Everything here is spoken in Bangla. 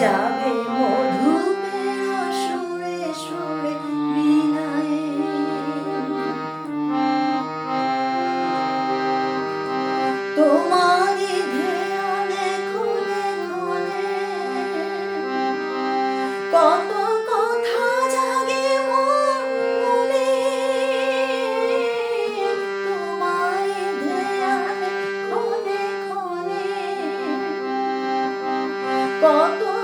যাবে মধু সুরে সুরে বিনায়ে খুলে খুলে কত কথা জাগে মনে তোমায় ধ্যানে খুলে খুলে কত